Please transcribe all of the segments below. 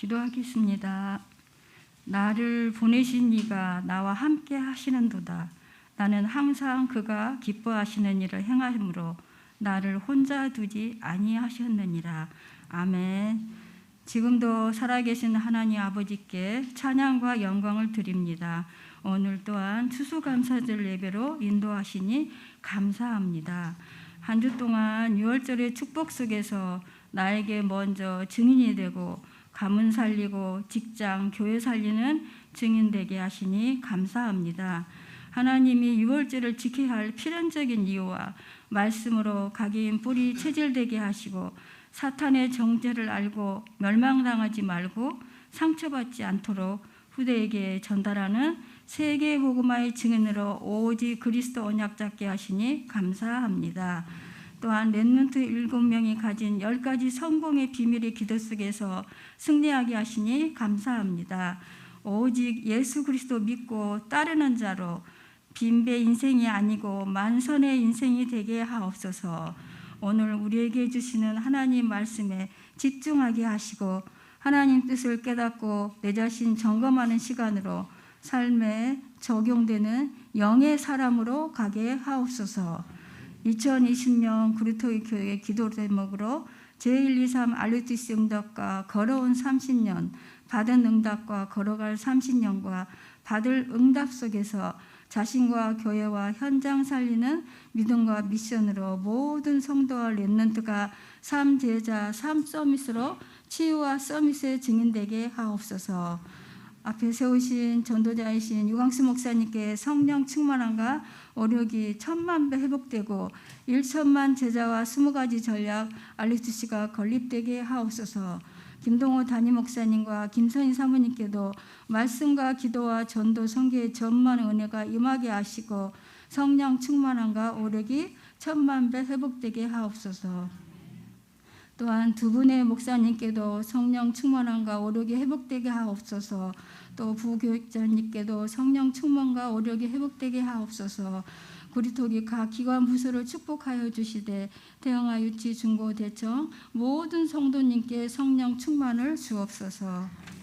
기도하겠습니다. 나를 보내신 이가 나와 함께 하시는도다. 나는 항상 그가 기뻐하시는 일을 행함으로 나를 혼자 두지 아니하셨느니라. 아멘. 지금도 살아계신 하나님 아버지께 찬양과 영광을 드립니다. 오늘 또한 추수감사절 예배로 인도하시니 감사합니다. 한 주 동안 6월절의 축복 속에서 나에게 먼저 증인이 되고 가문 살리고 직장, 교회 살리는 증인 되게 하시니 감사합니다. 하나님이 6월절을 지켜야 할 필연적인 이유와 말씀으로 각인 뿌리 체질되게 하시고 사탄의 정죄를 알고 멸망당하지 말고 상처받지 않도록 후대에게 전달하는 세계 복음화의 증인으로 오직 그리스도 언약 잡게 하시니 감사합니다. 또한 랩런트 일곱 명이 가진 열 가지 성공의 비밀의 기도 속에서 승리하게 하시니 감사합니다. 오직 예수 그리스도 믿고 따르는 자로 빈배 인생이 아니고 만선의 인생이 되게 하옵소서. 오늘 우리에게 주시는 하나님 말씀에 집중하게 하시고 하나님 뜻을 깨닫고 내 자신 점검하는 시간으로 삶에 적용되는 영의 사람으로 가게 하옵소서. 2020년 그리토이 교회 기도 제목으로 제123 알루티스 응답과 걸어온 30년, 받은 응답과 걸어갈 30년과 받을 응답 속에서 자신과 교회와 현장 살리는 믿음과 미션으로 모든 성도와 랩런트가 삶 제자, 삶 서밋으로 치유와 서밋의 증인되게 하옵소서. 앞에 세우신 전도자이신 유광수 목사님께 성령 충만함과 오력이 천만 배 회복되고 일천만 제자와 스무 가지 전략 알리스 씨가 건립되게 하옵소서. 김동호 담임 목사님과 김선희 사모님께도 말씀과 기도와 전도 성계의 전만 은혜가 임하게 하시고 성령 충만함과 오력이 천만 배 회복되게 하옵소서. 또한 두 분의 목사님께도 성령 충만함과 오력이 회복되게 하옵소서. 또 부교육자님께도 성령 충만과 오력이 회복되게 하옵소서. 구리토기 각 기관 부서를 축복하여 주시되 태영아 유치 중고 대청 모든 성도님께 성령 충만을 주옵소서.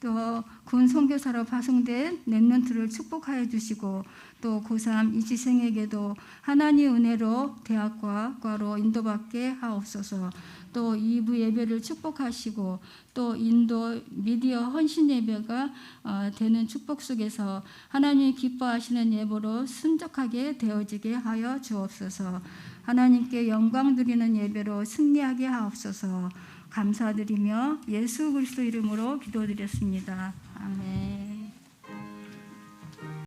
또 군 선교사로 파송된 랩런트를 축복하여 주시고 또 고3 이지생에게도 하나님 은혜로 대학과 과로 인도받게 하옵소서. 또 2부 예배를 축복하시고 또 인도 미디어 헌신 예배가 어, 되는 축복 속에서 하나님 기뻐하시는 예배로 순적하게 되어지게 하여 주옵소서. 하나님께 영광 드리는 예배로 승리하게 하옵소서. 감사드리며 예수 그리스도 이름으로 기도드렸습니다. 아멘.